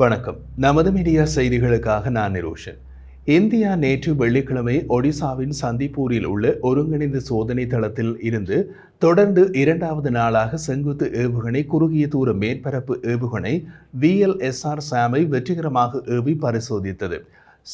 வணக்கம். நமது மீடியா செய்திகளுக்காக நான் நிரோஷன். இந்தியா நேற்று வெள்ளிக்கிழமை ஒடிசாவின் சந்திப்பூரில் உள்ள ஒருங்கிணைந்த சோதனை தளத்தில் இருந்து தொடர்ந்து இரண்டாவது நாளாக செங்குத்து ஏவுகணை குறுகிய தூர மேற்பரப்பு ஏவுகணை விஎல்எஸ்ஆர் சாமை வெற்றிகரமாக ஏவி பரிசோதித்தது.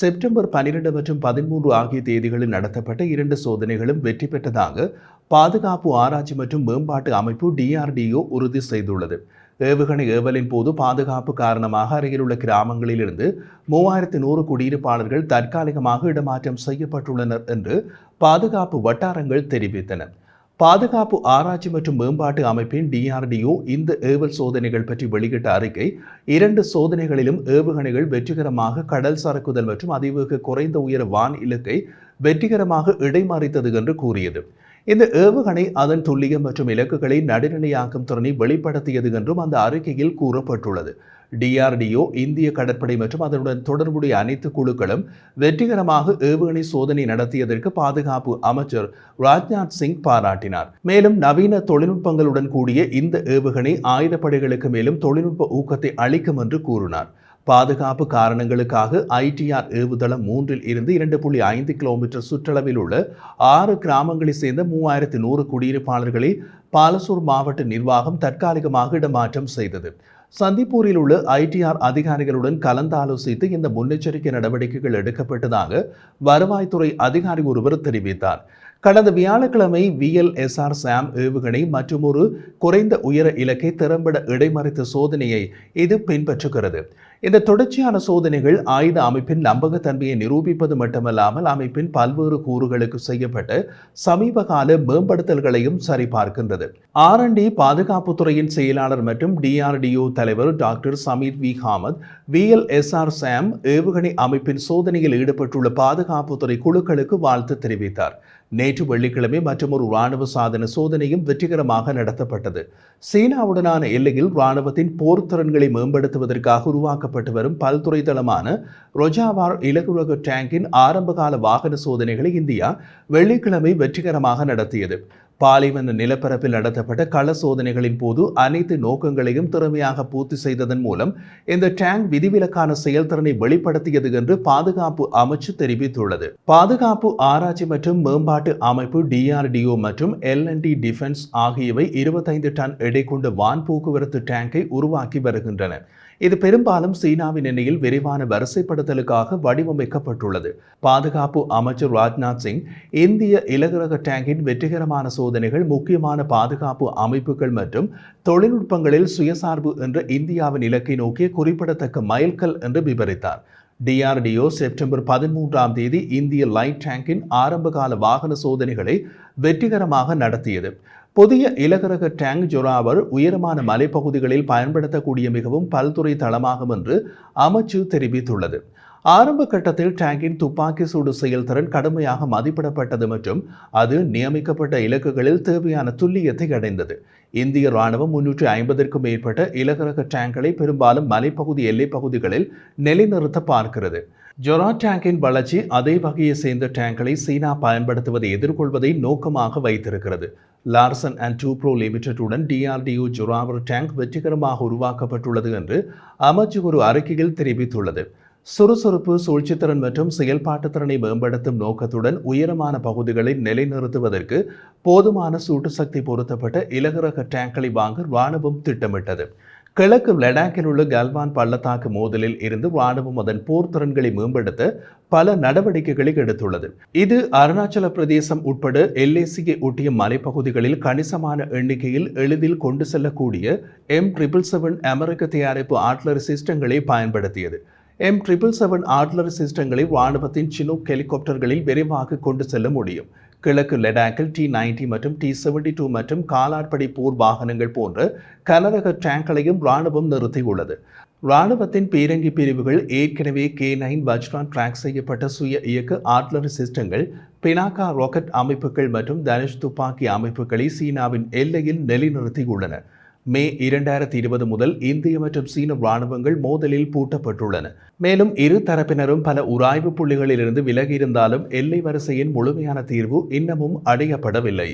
செப்டம்பர் பன்னிரண்டு மற்றும் பதிமூன்று ஆகிய தேதிகளில் நடத்தப்பட்ட இரண்டு சோதனைகளும் வெற்றி பெற்றதாக பாதுகாப்பு ஆராய்ச்சி மற்றும் மேம்பாட்டு அமைப்பு டிஆர்டிஓ உறுதி செய்துள்ளது. ஏவுகணை ஏவலின் போது பாதுகாப்பு காரணமாக அருகிலுள்ள கிராமங்களிலிருந்து மூவாயிரத்து நூறு குடியிருப்பாளர்கள் தற்காலிகமாக இடமாற்றம் செய்யப்பட்டுள்ளனர் என்று பாதுகாப்பு வட்டாரங்கள் தெரிவித்தன. பாதுகாப்பு ஆராய்ச்சி மற்றும் மேம்பாட்டு அமைப்பின் டிஆர்டிஓ இந்த ஏவல் சோதனைகள் பற்றி வெளியிட்ட அறிக்கை இரண்டு சோதனைகளிலும் ஏவுகணைகள் வெற்றிகரமாக கடல் சரக்குதல் மற்றும் அதிவேக குறைந்த உயர வான் இலக்கை வெற்றிகரமாக இடைமறித்தது என்று கூறியது. இந்த ஏவுகணை அதன் துல்லியம் மற்றும் இலக்குகளை நடுநிலையாக்கும் திறனை வெளிப்படுத்தியது என்றும் அந்த அறிக்கையில் கூறப்பட்டுள்ளது. டிஆர்டிஓ இந்திய கடற்படை மற்றும் அதனுடன் தொடர்புடைய அனைத்து குழுக்களும் வெற்றிகரமாக ஏவுகணை சோதனை நடத்தியதற்கு பாதுகாப்பு அமைச்சர் ராஜ்நாத் சிங் பாராட்டினார். மேலும் நவீன தொழில்நுட்பங்களுடன் கூடிய இந்த ஏவுகணை ஆயுதப்படைகளுக்கு மேலும் தொழில்நுட்ப ஊக்கத்தை அளிக்கும் என்று கூறினார். பாதுகாப்பு காரணங்களுக்காக ஐடிஆர் ஏவுதளம் மூன்றில் இருந்து இரண்டு புள்ளி ஐந்து கிலோமீட்டர் சுற்றளவில் உள்ள ஆறு கிராமங்களைச் சேர்ந்த மூவாயிரத்து நூறு குடியிருப்பாளர்களை பாலசூர் மாவட்ட நிர்வாகம் தற்காலிகமாக இடமாற்றம் செய்தது. சந்திப்பூரில் உள்ள ஐடிஆர் அதிகாரிகளுடன் கலந்தாலோசித்து இந்த முன்னெச்சரிக்கை நடவடிக்கைகள் எடுக்கப்பட்டதாக வருவாய்த்துறை அதிகாரி ஒருவர் தெரிவித்தார். கடந்த வியாழக்கிழமை விஎல்எஸ்ஆர் சாம் ஏவுகணை மற்றும் ஒரு குறைந்த உயர இலக்கை திறம்பட இடைமறித்த சோதனையை இது பின்பற்றுகிறது. இந்த தொடர்ச்சியான சோதனைகள் ஆயுத அமைப்பின் நம்பகத்தன்மையை நிரூபிப்பது மட்டுமல்லாமல் அமைப்பின் பல்வேறு கூறுகளுக்கு செய்யப்பட்ட சமீப கால மேம்படுத்தல்களையும் சரிபார்க்கின்றது. ஆர்என்டி பாதுகாப்புத்துறையின் செயலாளர் மற்றும் டிஆர்டிஓ தலைவர் doctor Sameer V. Kamat VLSR SAM ஏவுகணை அமைப்பின் சோதனையில் ஈடுபட்டுள்ள பாதுகாப்புத்துறை குழுக்களுக்கு வாழ்த்து தெரிவித்தார். நேற்று வெள்ளிக்கிழமை மற்றும் ஒரு இராணுவ சாதன சோதனையும் வெற்றிகரமாக நடத்தப்பட்டது. சீனாவுடனான எல்லையில் இராணுவத்தின் போர் திறன்களை மேம்படுத்துவதற்காக உருவாக்கப்பட்ட வரும் பல்துறை தளமான ரொஜாவார் இலகுரக டேங்கின் ஆரம்பகால வாகன சோதனைகளை இந்தியா வெள்ளிக்கிழமை வெற்றிகரமாக நடத்தியது. பாலைவன நிலப்பரப்பில் நடத்தப்பட்ட கள சோதனைகளின் போது அனைத்து நோக்கங்களையும் திறமையாக பூர்த்தி செய்ததன் மூலம் இந்த டேங்க் விதிவிலக்கான செயல்திறனை வெளிப்படுத்தியது என்று பாதுகாப்பு அமைச்சு தெரிவித்துள்ளது. பாதுகாப்பு ஆராய்ச்சி மற்றும் மேம்பாட்டு அமைப்பு டிஆர்டிஓ மற்றும் எல்என்டி டிஃபென்ஸ் ஆகியவை இருபத்தைந்து டன் எடை கொண்ட வான் போக்குவரத்து டேங்கை உருவாக்கி வருகின்றன. இது பெரும்பாலும் சீனாவின் எண்ணெயில் விரிவான வரிசைப்படுத்தலுக்காக வடிவமைக்கப்பட்டுள்ளது. பாதுகாப்பு அமைச்சர் ராஜ்நாத் சிங் இந்திய இலகுரக டேங்கின் வெற்றிகரமான சோதனைகள் முக்கியமான பாதுகாப்பு அமைப்புகள் மற்றும் தொழில்நுட்பங்களில் சுயசார்பு என்ற இந்தியாவின் இலக்கை நோக்கிய குறிப்பிடத்தக்க மைல்கல் என்று விவரித்தார். டிஆர்டிஓ செப்டம்பர் பதிமூன்றாம் தேதி இந்திய லைட் டேங்கின் ஆரம்பகால வாகன சோதனைகளை வெற்றிகரமாக நடத்தியது. புதிய இலகரக டேங்க் ஜொராவர் உயரமான மலைப்பகுதிகளில் பயன்படுத்தக்கூடிய மிகவும் பல்துறை தளமாகும் என்று அமைச்சு தெரிவித்துள்ளது. ஆரம்ப கட்டத்தில் டேங்கின் துப்பாக்கி சூடு செயல்திறன் கடுமையாக மதிப்பிடப்பட்டது மற்றும் அது நியமிக்கப்பட்ட இலக்குகளில் தேவையான துல்லியத்தை அடைந்தது. இந்திய ராணுவம் முன்னூற்றி ஐம்பதற்கும் மேற்பட்ட இலகுரக டேங்க்களை பெரும்பாலும் மலைப்பகுதி எல்லைப் பகுதிகளில் நிலைநிறுத்த பார்க்கிறது. ஜொரா டேங்கின் வளர்ச்சி அதே வகையை சேர்ந்த டேங்க்களை சீனா பயன்படுத்துவதை எதிர்கொள்வதை நோக்கமாக வைத்திருக்கிறது. லார்சன் அண்ட் டூ ப்ரோ லிமிடெட்டுடன் டிஆர்டிஓ ஜொராவர் டேங்க் வெற்றிகரமாக உருவாக்கப்பட்டுள்ளது என்று அமைச்சு ஒரு அறிக்கையில் தெரிவித்துள்ளது. சுறுசுறுப்பு சூழ்ச்சித்திறன் மற்றும் செயல்பாட்டு திறனை மேம்படுத்தும் நோக்கத்துடன் உயரமான பகுதிகளை நிலைநிறுத்துவதற்கு போதுமான சூட்டு சக்தி பொருத்தப்பட்ட இலகுரக டேங்களை வாங்க ராணுவம் திட்டமிட்டது. கிழக்கு லடாக்கில் உள்ள கல்வான் பள்ளத்தாக்கு மோதலில் இருந்து ராணுவம் அதன் போர் திறன்களை மேம்படுத்த பல நடவடிக்கைகளை எடுத்துள்ளது. இது அருணாச்சல பிரதேசம் உட்பட எல்ஏசியை ஒட்டிய மலைப்பகுதிகளில் கணிசமான எண்ணிக்கையில் எளிதில் கொண்டு செல்லக்கூடிய எம் ட்ரிபிள் செவன் அமெரிக்க தயாரிப்பு ஆட்லரி சிஸ்டங்களை பயன்படுத்தியது. எம் ட்ரிபிள் செவன் ஆட்லர் சிஸ்டங்களை ராணுவத்தின் சினூக் ஹெலிகாப்டர்களில் விரைவாக கொண்டு செல்ல முடியும். கிழக்கு லடாக்கில் டி நைன்டி மற்றும் டி செவன்டி டூ மற்றும் காலாட்படை போர் வாகனங்கள் போன்ற கனரக டேங்களையும் ராணுவம் நிறுத்தியுள்ளது ராணுவத்தின் பீரங்கி பிரிவுகள் ஏற்கனவே கே நைன் வஜ்ரான் ட்ராக் செய்யப்பட்ட சுய இயக்க ஆட்லரி சிஸ்டங்கள் பினாக்கா ராக்கெட் அமைப்புகள் மற்றும் தனுஷ் துப்பாக்கி அமைப்புகளை சீனாவின் எல்லையில் நிலைநிறுத்தியுள்ளன மே இரண்டாயிரத்தி இருபது முதல் இந்திய மற்றும் சீன ராணுவங்கள் மோதலில் பூட்டப்பட்டுள்ளன. மேலும் இரு தரப்பினரும் பல உராய்வு புள்ளிகளிலிருந்து விலகியிருந்தாலும் எல்லை வரிசையின் முழுமையான தீர்வு இன்னமும் அடையப்படவில்லை.